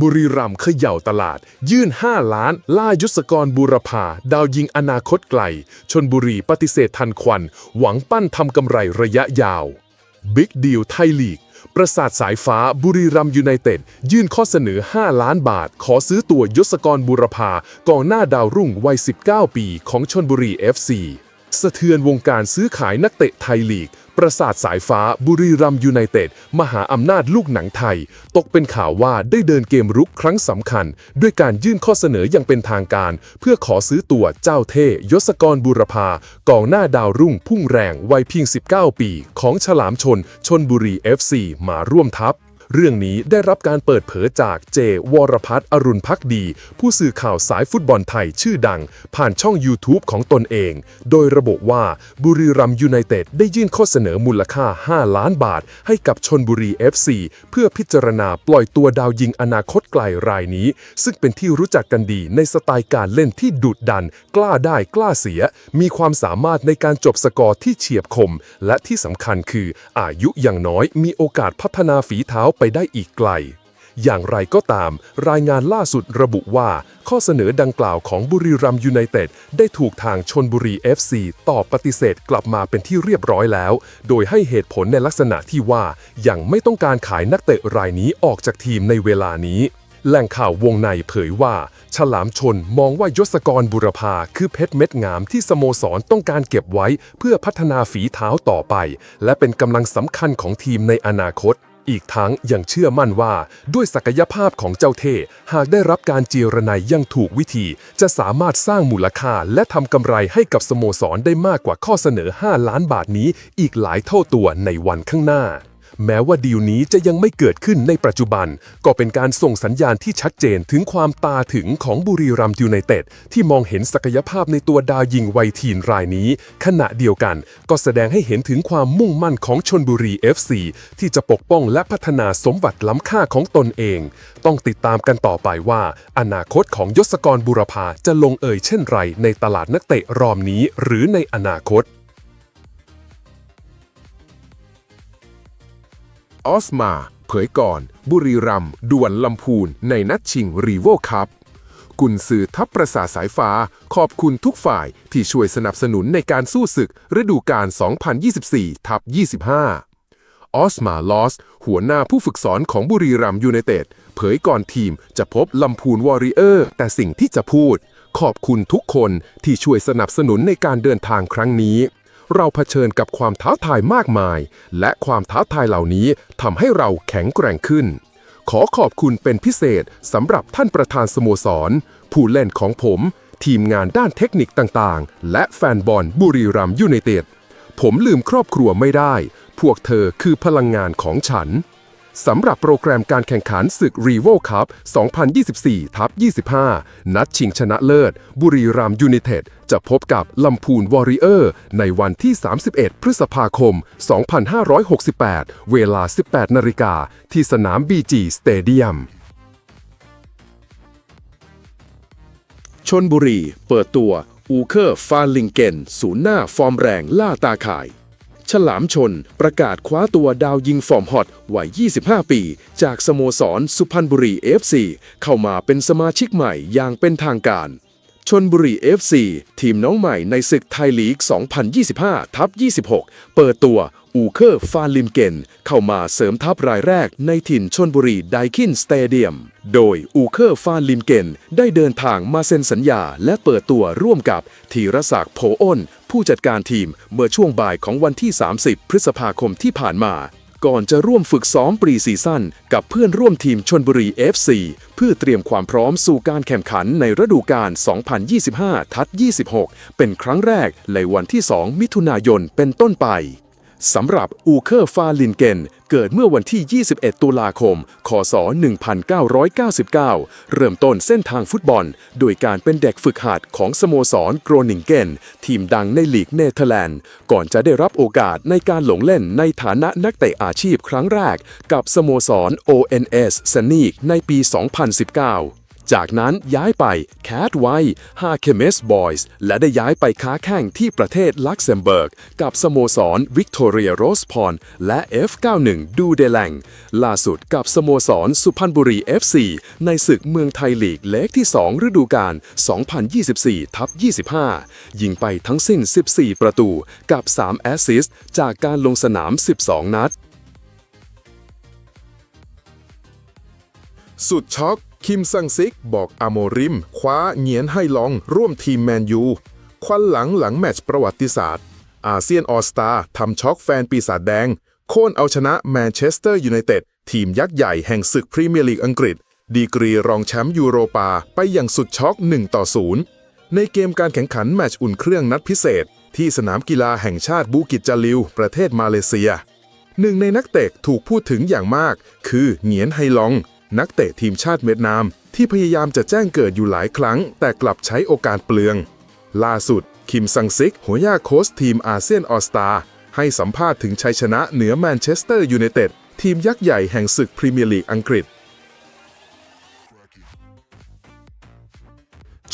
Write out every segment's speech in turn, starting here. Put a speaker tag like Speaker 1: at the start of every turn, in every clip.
Speaker 1: บุรีรัมย์เขย่าตลาด ยื่น 5 ล้าน ล่ายุทธกรบูรพาดาวยิงอนาคตไกล ชนบุรีปฏิเสธทันควัน หวังปั้นทำกำไรระยะยาวบิ๊กดีลไทยลีก ประสาทสายฟ้าบุรีรัมย์ยูไนเต็ด ยื่นข้อเสนอ 5 ล้านบาท ขอซื้อตัวยศกรบุรพากองหน้าดาวรุ่งวัย 19 ปีของชนบุรี FC สะเทือนวงการซื้อขายนักเตะไทยลีก ประสาทสายฟ้าบุรีรัมยูไนเต็ด มหาอำนาจลูกหนังไทย ตกเป็นข่าวว่าได้เดินเกมรุกครั้งสำคัญ ด้วยการยื่นข้อเสนออย่างเป็นทางการ เพื่อขอซื้อตัวเจ้าเท่ยศกรบุรพากองหน้าดาวรุ่งพุ่งแรงวัยเพียง 19 ปี ของฉลามชนชนบุรี FC มาร่วมทัพ เรื่องนี้ได้รับการเปิดเผยจากเจ วรพัฒน์อรุณพักดี ผู้สื่อข่าวสายฟุตบอลไทยชื่อดัง ผ่านช่อง YouTube ของตนเอง โดยระบุว่าบุรีรัมยูไนเต็ดได้ยื่นข้อเสนอมูลค่า 5 ล้านบาท ให้กับชนบุรี FC เพื่อพิจารณาปล่อยตัวดาวยิงอนาคตไกลรายนี้ ซึ่งเป็นที่รู้จักกันดีในสไตล์การเล่นที่ดุดัน กล้าได้กล้าเสีย มีความสามารถในการจบสกอร์ที่เฉียบคม และที่สำคัญคืออายุอย่างน้อยมีโอกาสพัฒนาฝีเท้าไปได้อีกไกล อย่างไรก็ตาม รายงานล่าสุดระบุว่า ข้อเสนอดังกล่าวของบุรีรัมยูไนเต็ดได้ถูกทางชนบุรี FC ตอบปฏิเสธกลับมาเป็นที่เรียบร้อยแล้ว โดยให้เหตุผลในลักษณะที่ว่ายังไม่ต้องการขายนักเตะรายนี้ออกจากทีมในเวลานี้แหล่งข่าววงในเผยว่า ฉลามชนมองว่ายศกรบุรพาคือเพชรเม็ดงามที่สโมสรต้องการเก็บไว้เพื่อพัฒนาฝีเท้าต่อไป และเป็นกำลังสำคัญของทีมในอนาคต อีกทั้งยังเชื่อมั่นว่า ด้วยศักยภาพของเจ้าเท่หากได้รับการเจรนายยังถูกวิธี จะสามารถสร้างมูลค่าและทำกำไรให้กับสโมสรได้มากกว่าข้อเสนอ 5 ล้านบาทนี้อีกหลายเท่าตัวในวันข้างหน้า แม้ว่าดีลนี้จะยังไม่เกิดขึ้นในปัจจุบัน ก็เป็นการส่งสัญญาณที่ชัดเจนถึงความตาถึงของบุรีรัมย์ยูไนเต็ดที่มองเห็นศักยภาพในตัวดาวยิงวัยทีนรายนี้ ขณะเดียวกัน ก็แสดงให้เห็นถึงความมุ่งมั่นของชนบุรี FC ที่จะปกป้องและพัฒนาสมบัติล้ำค่าของตนเอง ต้องติดตามกันต่อไปว่า อนาคตของยศกรบุรพาจะลงเอยเช่นไรในตลาดนักเตะรอบนี้หรือในอนาคต
Speaker 2: ออสมา เผยก่อน บุรีรัมย์ดวลลำพูนในนัดชิงรีโวคัพกุนสื่อทัพประสาสายฟ้า ขอบคุณทุกฝ่ายที่ช่วยสนับสนุนในการสู้ศึกฤดูกาล 2024 ทับ 25 ออสมาลอส หัวหน้าผู้ฝึกสอนของบุรีรัมย์ยูไนเต็ด เผยก่อนทีมจะพบลำพูนวอริเออร์ แต่สิ่งที่จะพูด ขอบคุณทุกคนที่ช่วยสนับสนุนในการเดินทางครั้งนี้ เราเผชิญกับความท้าทายมากมาย และความท้าทายเหล่านี้ทำให้เราแข็งแกร่งขึ้น ขอขอบคุณเป็นพิเศษสำหรับท่านประธานสโมสร ผู้เล่นของผม ทีมงานด้านเทคนิคต่างๆ และแฟนบอลบุรีรัมยูไนเต็ดผมลืมครอบครัวไม่ได้ พวกเธอคือพลังงานของฉัน สำหรับโปรแกรมการแข่งขันศึก r e v o Cup 2024ทับ25 นัดชิงชนะเลิศ บุรีรัมยูไนเต็ดจะพบกับลำพูนวอริเออร์ ในวันที่ 31 พฤษภาคม 2568 เวลา 18 นาฬิกา ที่สนาม BG Stadium
Speaker 3: ชนบุรี เปิดตัว อูเคอร์ฟาลิงเกน ศูนย์หน้าฟอร์มแรงล่าตาข่าย ฉลามชน ประกาศคว้าตัวดาวยิงฟอร์มฮอตวัย 25 ปี จากสโมสรสุพรรณบุรี FC เข้ามาเป็นสมาชิกใหม่อย่างเป็นทางการ ชนบุรี FC ทีมน้องใหม่ในศึกไทยลีก 2025ทับ26 เปิดตัว อูเคอร์ฟาลิมเกนเข้ามาเสริมทัพรายแรกในถิ่นชนบุรีไดคินสเตเดียม โดยอูเคอร์ฟาลิมเกนได้เดินทางมาเซ็นสัญญาและเปิดตัวร่วมกับธีรศักดิ์โพอ้น ผู้จัดการทีมเมื่อช่วงบ่ายของวันที่ 30 พฤษภาคมที่ผ่านมาก่อนจะร่วมฝึกซ้อมปรีซีซั่นกับเพื่อนร่วมทีมชนบุรี FC เพื่อเตรียมความพร้อมสู่การแข่งขันในฤดูกาล 2025ทัด26 เป็นครั้งแรกในวันที่ 2 มิถุนายนเป็นต้นไป สำหรับอูเคอร์ฟาลินเกนเกิดเมื่อวันที่ 21 ตุลาคม คศ 1999 เริ่มต้นเส้นทางฟุตบอล โดยการเป็นเด็กฝึกหัดของสโมสรโกรนิงเกนทีมดังในลีกเนเธอร์แลนด์ ก่อนจะได้รับโอกาสในการหลงเล่นในฐานะนักเตะอาชีพครั้งแรก กับสโมสร ONS สนีกในปี 2019 จากนั้นย้ายไป Cat w i ฮาเคเมสบอยส์และได้ย้ายไปค้าแข่งที่ประเทศลักเซมเบิร์ก กับสโมสรวิกตอเรียโรสพอนและ F91 ดูเดแลงล่าสุดกับสโมสรสุพรรณบุรี FC ในศึกเมืองไทยลีกเล็กที่ 2 ฤดูกาล 2024ทับ25 ยิงไปทั้งสิ้น 14 ประตู กับ 3 แอสซิสต์จากการลงสนาม 12 นัด
Speaker 2: สุดช็อก คิมซังซิกบอกอโมริม คว้าเหงียนให้ลองร่วมทีมแมนยู ควันหลังหลังแมตช์ประวัติศาสตร์ อาเซียนออสตาทำช็อกแฟนปีศาจแดง โค่นเอาชนะแมนเชสเตอร์ยูไนเต็ดทีมยักษ์ใหญ่แห่งศึกพรีเมียร์ลีกอังกฤษ ดีกรีรองแชมป์ยูโรปาไปอย่างสุดช็อก1ต่อ0ในเกมการแข่งขันแมตช์อุ่นเครื่องนัดพิเศษ ที่สนามกีฬาแห่งชาติบูกิจจาลิว ประเทศมาเลเซียหนึ่งในนักเตะถูกพูดถึงอย่างมาก คือเหงียนไฮลอง นักเตะทีมชาติเวียดนาม ที่พยายามจะแจ้งเกิดอยู่หลายครั้ง แต่กลับใช้โอกาสเปลือง ล่าสุด คิมซังซิก หัวหน้าโค้ชทีมอาเซียนออสตาให้สัมภาษณ์ถึงชัยชนะเหนือแมนเชสเตอร์ยูไนเต็ดทีมยักษ์ใหญ่แห่งศึกพรีเมียร์ลีกอังกฤษ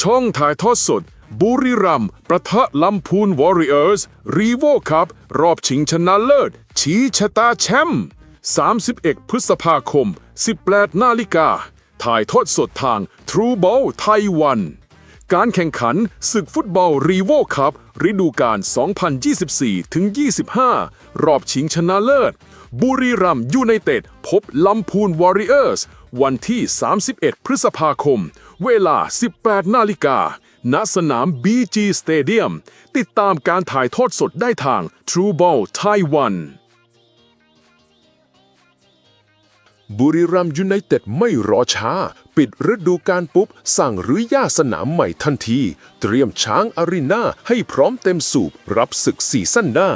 Speaker 1: ช่องถ่ายทอดสด บุรีรัมย์ประทะลำพูนวอริเออร์สรีโวคัพรอบชิงชนะเลิศ ชี้ชะตาแชมป์31 พฤษภาคม 18 นาฬิกา ถ่ายทอดสดทาง True Ball ไทยวัน การแข่งขันศึกฟุตบอลรีโวคัพฤดูกาล 2024 ถึง 25 รอบชิงชนะเลิศ บุรีรัมย์ยูไนเต็ด พบลำพูนวอริเออร์ส วันที่ 31 พฤษภาคม เวลา 18 นาฬิกา ณ สนาม BG Stadium ติดตามการถ่ายทอดสดได้ทาง True Ball ไต้หวัน บุรีรัมยูไนเต็ดไม่รอช้า ปิดฤดูกาลปุ๊บ สั่งรื้อย่าสนามใหม่ทันที เตรียมช้างอารีนาให้พร้อมเต็มสูบรับศึกซีซั่นหน้า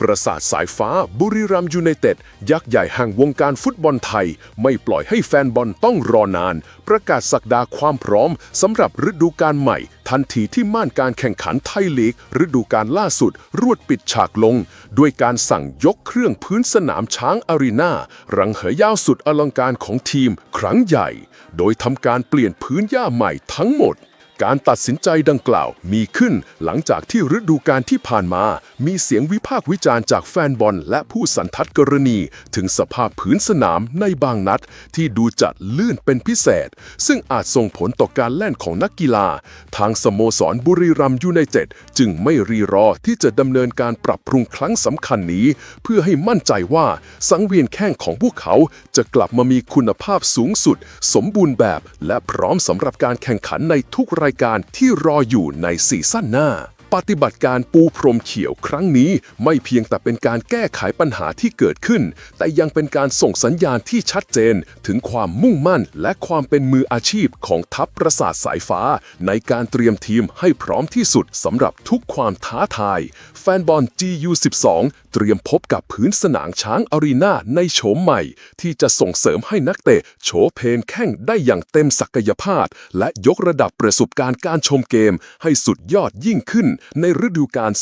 Speaker 1: ประสาทสายฟ้าบุรีรัมย์ยูไนเต็ด ยักษ์ใหญ่แห่งวงการฟุตบอลไทย ไม่ปล่อยให้แฟนบอลต้องรอนาน ประกาศสักดาความพร้อมสำหรับฤดูกาลใหม่ ทันทีที่ม่านการแข่งขันไทยลีก ฤดูกาลล่าสุด รวดปิดฉากลง ด้วยการสั่งยกเครื่องพื้นสนามช้างอารีนารังเหยยาวสุดอลังการของทีมครั้งใหญ่ โดยทำการเปลี่ยนพื้นหญ้าใหม่ทั้งหมด การตัดสินใจดังกล่าวมีขึ้นหลังจากที่ฤดูกาลที่ผ่านมา มีเสียงวิพากษ์วิจารณ์จากแฟนบอลและผู้สันทัดกรณี ถึงสภาพพื้นสนามในบางนัดที่ดูจัดลื่นเป็นพิเศษ ซึ่งอาจส่งผลต่อการแล่นของนักกีฬา ทางสโมสรบุรีรัมย์ยูไนเต็ดจึงไม่รีรอที่จะดำเนินการปรับปรุงครั้งสำคัญนี้ เพื่อให้มั่นใจว่าสังเวียนแข้งของพวกเขาจะกลับมามีคุณภาพสูงสุด สมบูรณ์แบบ และพร้อมสำหรับการแข่งขันในทุกรายการที่รออยู่ในซีซั่นหน้า ปฏิบัติการปูพรมเขียวครั้งนี้ไม่เพียงแต่เป็นการแก้ไขปัญหาที่เกิดขึ้น แต่ยังเป็นการส่งสัญญาณที่ชัดเจน ถึงความมุ่งมั่นและความเป็นมืออาชีพของทัพประสาทสายฟ้า ในการเตรียมทีมให้พร้อมที่สุดสำหรับทุกความท้าทาย แฟนบอล GU12 เตรียมพบกับพื้นสนามช้างอารีนาในโฉมใหม่ ที่จะส่งเสริมให้นักเตะโฉเพนแข้งได้อย่างเต็มศักยภาพ และยกระดับประสบการณ์การชมเกมให้สุดยอดยิ่งขึ้นในฤดูกาล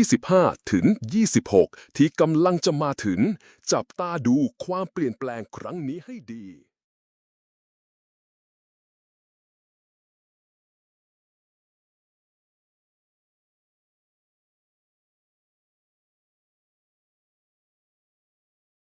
Speaker 1: 2025 ถึง 26 ที่กำลังจะมาถึง จับตาดูความเปลี่ยนแปลงครั้งนี้ให้ดี